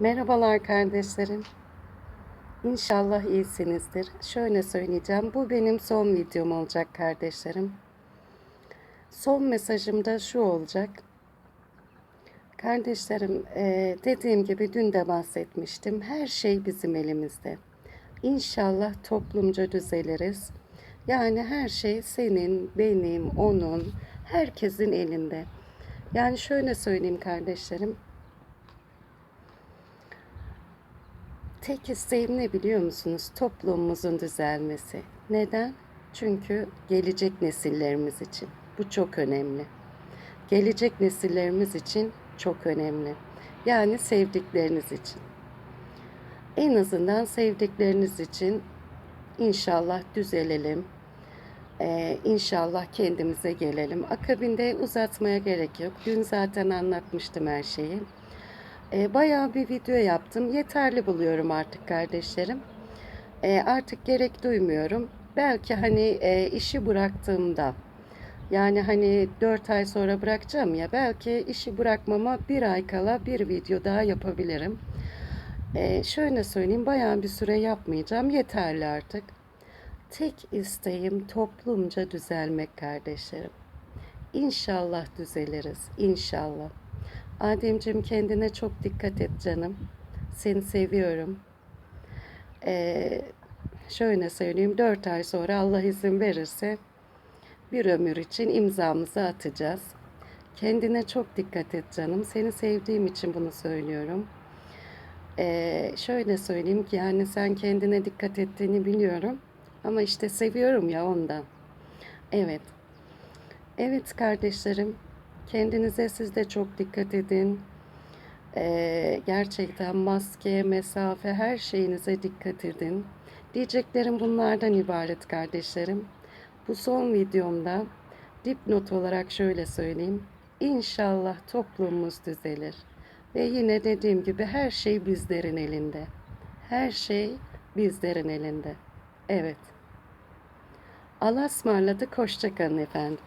Merhabalar kardeşlerim. İnşallah iyisinizdir. Şöyle söyleyeceğim. Bu benim son videom olacak kardeşlerim. Son mesajım da şu olacak. Kardeşlerim eee, dediğim gibi dün de bahsetmiştim. Her şey bizim elimizde. İnşallah toplumca düzeliriz. Yani her şey senin, benim, onun, herkesin elinde. Yani şöyle söyleyeyim kardeşlerim. Tek isteğim ne biliyor musunuz? Toplumumuzun düzelmesi. Neden? Çünkü gelecek nesillerimiz için. Bu çok önemli. Gelecek nesillerimiz için çok önemli. Yani sevdikleriniz için. En azından sevdikleriniz için inşallah düzelelim. Ee, inşallah kendimize gelelim. Akabinde uzatmaya gerek yok. Dün zaten anlatmıştım her şeyi. E, bayağı bir video yaptım. Yeterli buluyorum artık kardeşlerim. E, artık gerek duymuyorum. Belki hani e, işi bıraktığımda yani hani 4 ay sonra bırakacağım ya belki işi bırakmama bir ay kala bir video daha yapabilirim. E, şöyle söyleyeyim bayağı bir süre yapmayacağım. Yeterli artık. Tek isteğim toplumca düzelmek kardeşlerim. İnşallah düzeliriz. İnşallah. Ademciğim kendine çok dikkat et canım. Seni seviyorum. Ee, şöyle söyleyeyim 4 ay sonra Allah izin verirse bir ömür için imzamızı atacağız. Kendine çok dikkat et canım. Seni sevdiğim için bunu söylüyorum. Ee, şöyle söyleyeyim ki yani sen kendine dikkat ettiğini biliyorum. Ama işte seviyorum ya ondan. Evet. Evet kardeşlerim. Kendinize siz de çok dikkat edin. Ee, gerçekten maske, mesafe her şeyinize dikkat edin. Diyeceklerim bunlardan ibaret kardeşlerim. Bu son videomda dipnot olarak şöyle söyleyeyim. İnşallah toplumumuz düzelir. Ve yine dediğim gibi her şey bizlerin elinde. Her şey bizlerin elinde. Evet. Allah'a ısmarladık. Hoşçakalın efendim.